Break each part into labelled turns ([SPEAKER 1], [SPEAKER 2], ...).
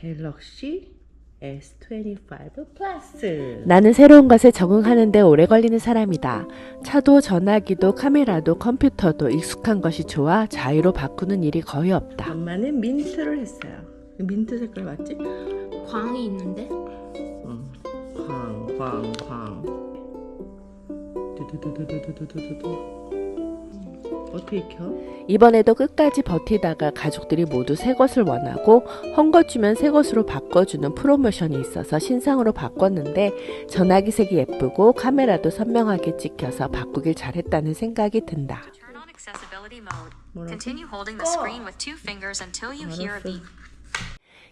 [SPEAKER 1] 갤럭시 S25 플러스.
[SPEAKER 2] 나는 새로운 것에 적응하는데 오래 걸리는 사람이다. 차도 전화기도 카메라도 컴퓨터도 익숙한 것이 좋아 자유로 바꾸는 일이 거의 없다.
[SPEAKER 1] 엄마는 민트를 했어요. 민트 색깔 맞지?
[SPEAKER 3] 광이 있는데?
[SPEAKER 1] 응. 광, 광, 광. 두두두두두두두두. 어떻게 켜?
[SPEAKER 2] 이번에도 끝까지 버티다가 가족들이 모두 새 것을 원하고 헝거 주면 새 것으로 바꿔주는 프로모션이 있어서 신상으로 바꿨는데 전화기 색이 예쁘고 카메라도 선명하게 찍혀서 바꾸길 잘했다는 생각이 든다.
[SPEAKER 4] Turn on accessibility mode.
[SPEAKER 1] 뭐라고?
[SPEAKER 4] Continue holding the screen with two fingers until you hear a
[SPEAKER 1] 알았어.
[SPEAKER 4] beep.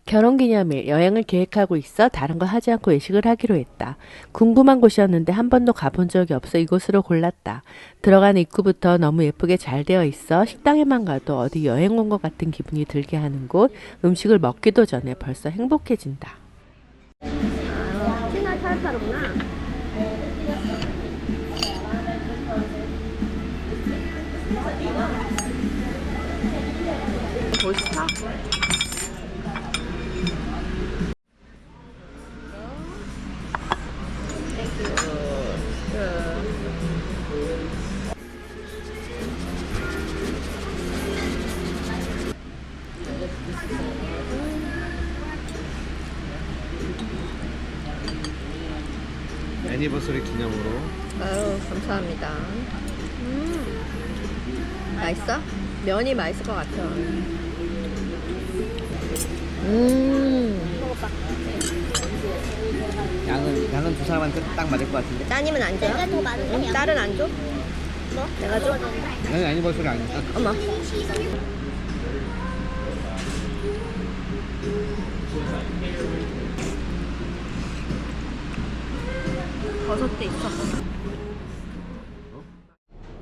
[SPEAKER 2] 결혼기념일 여행을 계획하고 있어 다른 거 하지 않고 외식을 하기로 했다. 궁금한 곳이었는데 한 번도 가본 적이 없어 이곳으로 골랐다. 들어간 입구부터 너무 예쁘게 잘 되어 있어 식당에만 가도 어디 여행 온 것 같은 기분이 들게 하는 곳. 음식을 먹기도 전에 벌써 행복해진다.
[SPEAKER 1] 멋있다.
[SPEAKER 5] 애니버서리 기념으로
[SPEAKER 3] 아유, 감사합니다. 음. 맛있어? 면이 맛있을 것 같아. 음.
[SPEAKER 5] 양은 양은 두 사람한테 딱 맞을 것 같은데
[SPEAKER 3] 따님은 안 줘요? 내가 더 많은 응? 딸은 안 줘? 뭐? 내가 줘?
[SPEAKER 5] 나는 애니버서리 아니까
[SPEAKER 3] 어머. 버섯도 있어.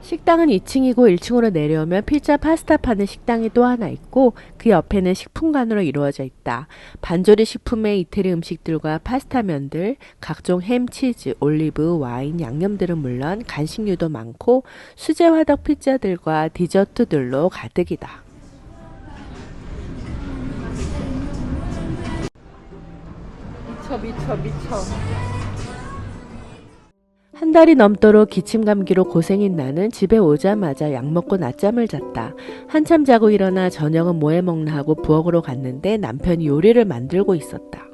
[SPEAKER 2] 식당은 2층이고 1층으로 내려오면 피자 파스타 파는 식당이 또 하나 있고 그 옆에는 식품관으로 이루어져 있다. 반조리 식품의 이태리 음식들과 파스타면들, 각종 햄, 치즈, 올리브, 와인, 양념들은 물론 간식류도 많고 수제 화덕 피자들과 디저트들로 가득이다.
[SPEAKER 1] 미쳐, 미쳐, 미쳐.
[SPEAKER 2] 한 달이 넘도록 기침 감기로 고생인 나는 집에 오자마자 약 먹고 낮잠을 잤다. 한참 자고 일어나 저녁은 뭐 해 먹나 하고 부엌으로 갔는데 남편이 요리를 만들고 있었다.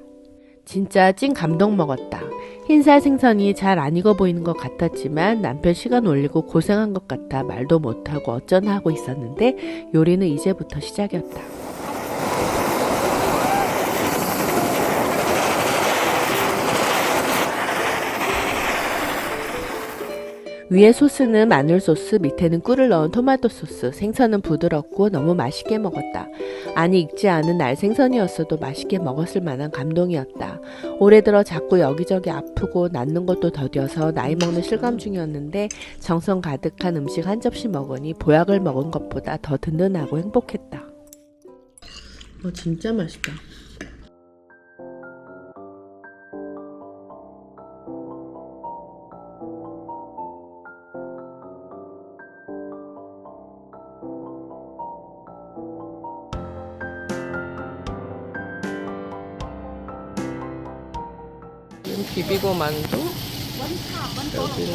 [SPEAKER 2] 진짜 찐 감동 먹었다. 흰살 생선이 잘 안 익어 보이는 것 같았지만 남편 시간 올리고 고생한 것 같아 말도 못하고 어쩌나 하고 있었는데 요리는 이제부터 시작이었다. 위에 소스는 마늘 소스, 밑에는 꿀을 넣은 토마토 소스, 생선은 부드럽고 너무 맛있게 먹었다. 아니 익지 않은 날 생선이었어도 맛있게 먹었을 만한 감동이었다. 올해 들어 자꾸 여기저기 아프고 낫는 것도 더뎌서 나이 먹는 실감 중이었는데 정성 가득한 음식 한 접시 먹으니 보약을 먹은 것보다 더 든든하고 행복했다.
[SPEAKER 1] 어, 진짜 맛있다. 비비고 만두. 여기는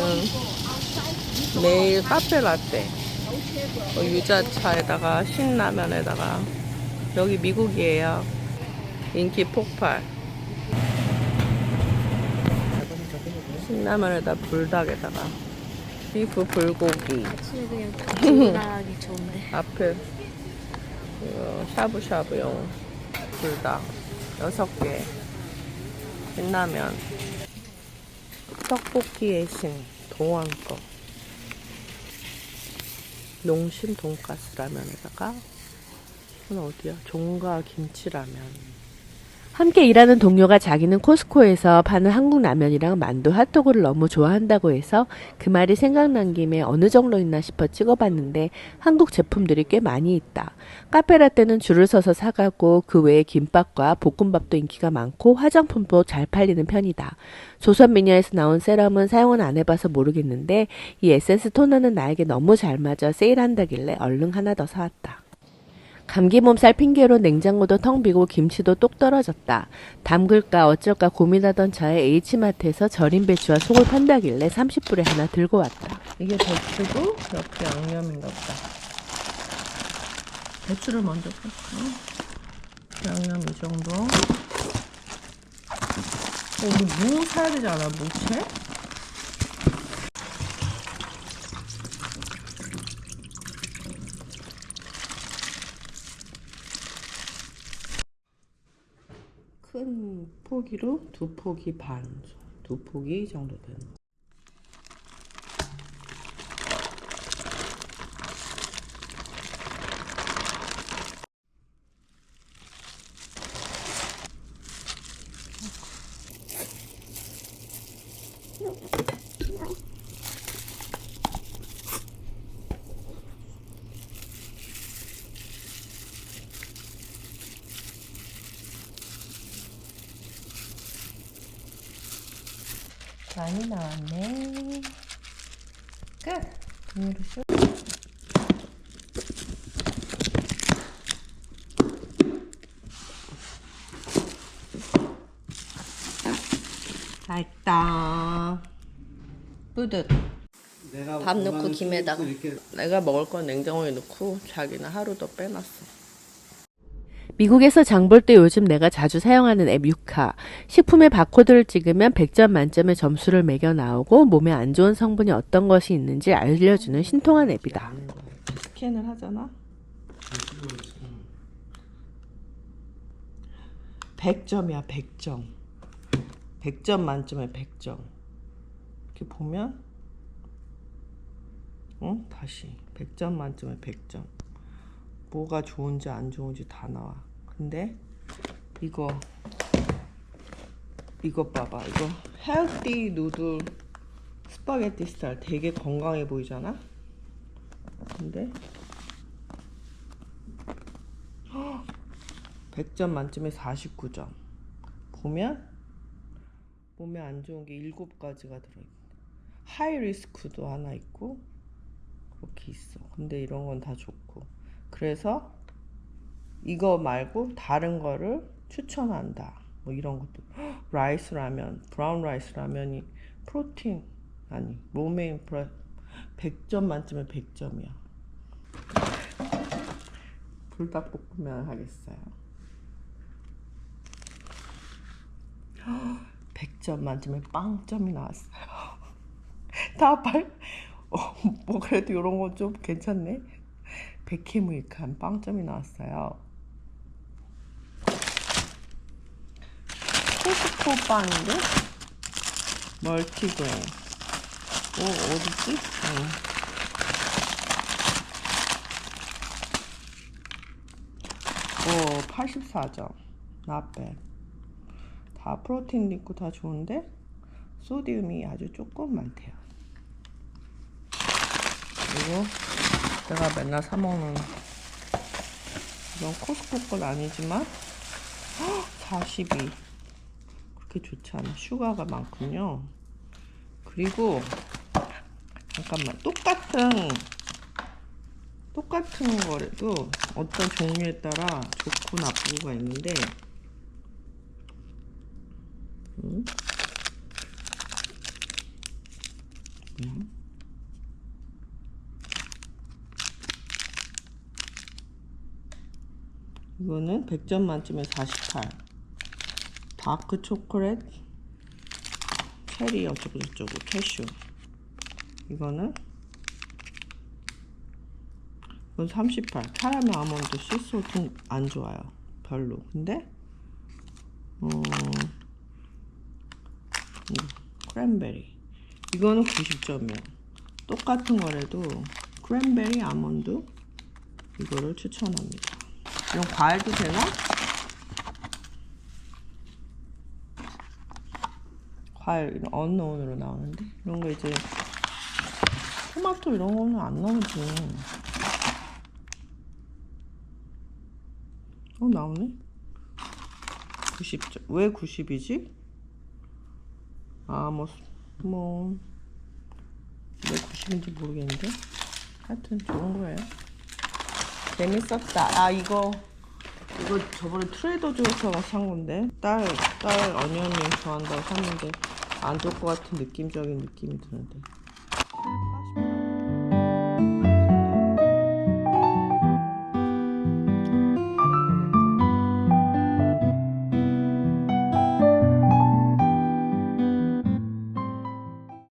[SPEAKER 1] 매일 카페 라떼. 어, 유자차에다가 신라면에다가 여기 미국이에요. 인기 폭발. 신라면에다 불닭에다가 비프 불고기.
[SPEAKER 3] 들어가기 좋은데.
[SPEAKER 1] 앞에 샤브샤브용 불닭 여섯 개. 신라면. 떡볶이의 신 동원 거. 농심 돈가스 라면에다가 이건 어디야? 종가 김치라면.
[SPEAKER 2] 함께 일하는 동료가 자기는 코스코에서 파는 한국 라면이랑 만두 핫도그를 너무 좋아한다고 해서 그 말이 생각난 김에 어느 정도 있나 싶어 찍어봤는데 한국 제품들이 꽤 많이 있다. 카페라떼는 줄을 서서 사가고 그 외에 김밥과 볶음밥도 인기가 많고 화장품도 잘 팔리는 편이다. 조선 미녀에서 나온 세럼은 사용은 안 해봐서 모르겠는데 이 에센스 토너는 나에게 너무 잘 맞아 세일한다길래 얼른 하나 더 사왔다. 감기 몸살 핑계로 냉장고도 텅 비고 김치도 똑 떨어졌다. 담글까 어쩔까 고민하던 차에 H마트에서 절인 배추와 속을 판다길래 30불에 하나 들고 왔다.
[SPEAKER 1] 이게 배추고 옆에 양념인가 보다. 배추를 먼저 뺄까? 양념 이 정도. 어, 우리 무 사야 되지 않아? 무채? 큰 포기로 두 포기 반, 두 포기 정도 되는. 많이 나왔네. 끝. 비닐로 쇼. 맛있다. 뿌듯. 밥 넣고 김에다가.
[SPEAKER 5] 또 이렇게
[SPEAKER 1] 내가 먹을 건 냉장고에 넣고 자기는 하루 더 빼놨어.
[SPEAKER 2] 미국에서 장 볼 때 요즘 내가 자주 사용하는 앱 유카. 식품의 바코드를 찍으면 100점 만점의 점수를 매겨 나오고 몸에 안 좋은 성분이 어떤 것이 있는지 알려주는 신통한 앱이다.
[SPEAKER 1] 스캔을 하잖아. 100점이야, 100점. 100점 만점에 100점. 이렇게 보면 어? 다시 100점 만점에 100점. 뭐가 좋은지 안 좋은지 다 나와. 근데 이거 이거 봐봐. 이거 헬티 누들 스파게티 스타일 되게 건강해 보이잖아? 근데 100점 만점에 49점. 보면 몸에 안 좋은 게 7가지가 들어있고 하이 리스크도 하나 있고 그렇게 있어. 근데 이런 건 다 좋고. 그래서 이거 말고 다른 거를 추천한다. 뭐 이런 것도 라이스 라면, 브라운 라이스 라면이 프로틴 아니 몸에 프로 100점 만점에 100점이야. 불닭볶음면 하겠어요. 100점 만점에 빵점이 나왔어요. 다 발, 어, 뭐 그래도 이런 건 좀 괜찮네. 백해무익한 빵점이 나왔어요. 코스코 빵인데? 멀티그레인. 어, 어디지? 응. 오, 84점. Not bad. 다 프로틴 있고 다 좋은데 소디움이 아주 조금 많대요. 그리고 내가 맨날 사 먹는 이건 코스코 건 아니지만 42 그렇게 좋지 않아. 슈가가 많군요. 그리고 잠깐만 똑같은 똑같은 거래도 어떤 종류에 따라 좋고 나쁘고가 있는데 음? 음? 이거는 100점 만점에 48 다크 초콜릿 체리 어쩌고 저쩌고 캐슈. 이거는 이건 38 카라멜 아몬드 씨소튼 안 좋아요. 별로. 근데 어 크랜베리. 이거는 90점이야 똑같은 거래도 크랜베리 아몬드 이거를 추천합니다 이런 과일도 되나? 과일 이런 언노운으로 나오는데? 이런 거 이제 토마토 이런 거는 안 나오지. 어 나오네? 90점 왜 90이지? 아 뭐 뭐, 왜 90인지 모르겠는데? 하여튼 좋은 거예요 재밌었다. 아 이거 이거 저번에 트레이더 조에서 산 건데 딸딸 어니언링 좋아한다고 샀는데 안 좋을 것 같은 느낌적인 느낌이 드는데.